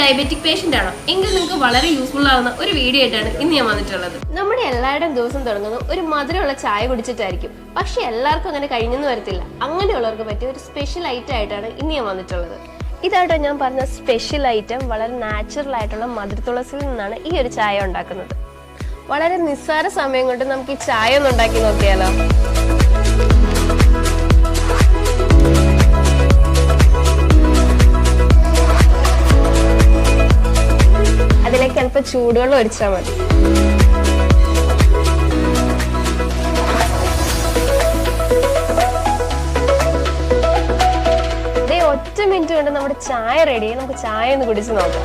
Diabetic patient ആണോ? എങ്കിൽ നിങ്ങൾക്ക് വളരെ യൂസ്ഫുൾ ആവുന്ന ഒരു വീഡിയോ ആയിട്ടാണ് ഇന്ന് ഞാൻ വന്നിട്ടുള്ളത്. നമ്മുടെ എല്ലാവരുടെയും ദിവസം തുടങ്ങുന്നത് ഒരു മധുരമുള്ള ചായ കുടിച്ചിട്ടായിരിക്കും. പക്ഷെ എല്ലാവർക്കും അങ്ങനെ കഴിഞ്ഞെന്ന് വരത്തില്ല. അങ്ങനെയുള്ളവർക്ക് പറ്റിയ ഒരു സ്പെഷ്യൽ ഐറ്റം ആയിട്ടാണ് ഇന്ന് ഞാൻ വന്നിട്ടുള്ളത്. ഇതാട്ടോ ഞാൻ പറഞ്ഞ സ്പെഷ്യൽ ഐറ്റം വളരെ നാച്ചുറൽ ആയിട്ടുള്ള മധുരത്തുളസിൽ നിന്നാണ് ഈ ഒരു ചായ ഉണ്ടാക്കുന്നത്. വളരെ നിസ്സാര സമയം കൊണ്ട് നമുക്ക് ഈ ചായ ഒന്ന് ഉണ്ടാക്കി നോക്കിയാലോ? അല്പം ചൂടുവെള്ളം ഒഴിച്ചാൽ മതി. ഒറ്റ മിനിറ്റ് കൊണ്ട് നമ്മുടെ ചായ റെഡി നമുക്ക് ചായ ഒന്ന് കുടിച്ച് നോക്കാം.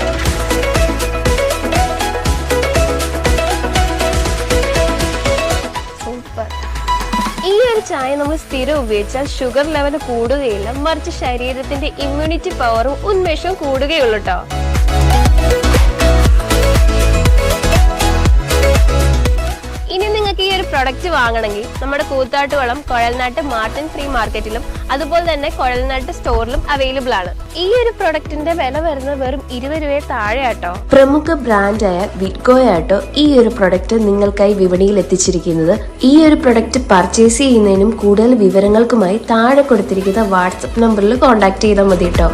ഈ ഒരു ചായ നമ്മൾ സ്ഥിരം ഉപയോഗിച്ചാൽ ഷുഗർ ലെവൽ കൂടുകയില്ല. മറിച്ച് ശരീരത്തിന്റെ ഇമ്മ്യൂണിറ്റി പവറും ഉന്മേഷവും കൂടുകയുള്ളൂ കേട്ടോ പ്രൊഡക്റ്റ് വാങ്ങണമെങ്കിൽ നമ്മുടെ കൂത്താട്ടുകുളം കുഴൽനാട്ട് മാർട്ടിൻ ഫ്രീ മാർക്കറ്റിലും അതുപോലെ തന്നെ കുഴൽനാട്ട് സ്റ്റോറിലും അവൈലബിൾ ആണ്. ഈ ഒരു പ്രൊഡക്റ്റിന്റെ വില വരുന്നത് വെറും ഇരുപത് രൂപയെ താഴെ ആട്ടോ പ്രമുഖ ബ്രാൻഡായ വിറ്റ്കോയാട്ടോ ഈ ഒരു പ്രൊഡക്റ്റ് നിങ്ങൾക്കായി വിപണിയിൽ എത്തിച്ചിരിക്കുന്നത്. ഈ ഒരു പ്രൊഡക്റ്റ് പർച്ചേസ് ചെയ്യുന്നതിനും കൂടുതൽ വിവരങ്ങൾക്കുമായി താഴെ കൊടുത്തിരിക്കുന്ന വാട്സപ്പ് നമ്പറിൽ കോൺടാക്ട് ചെയ്താൽ മതി കേട്ടോ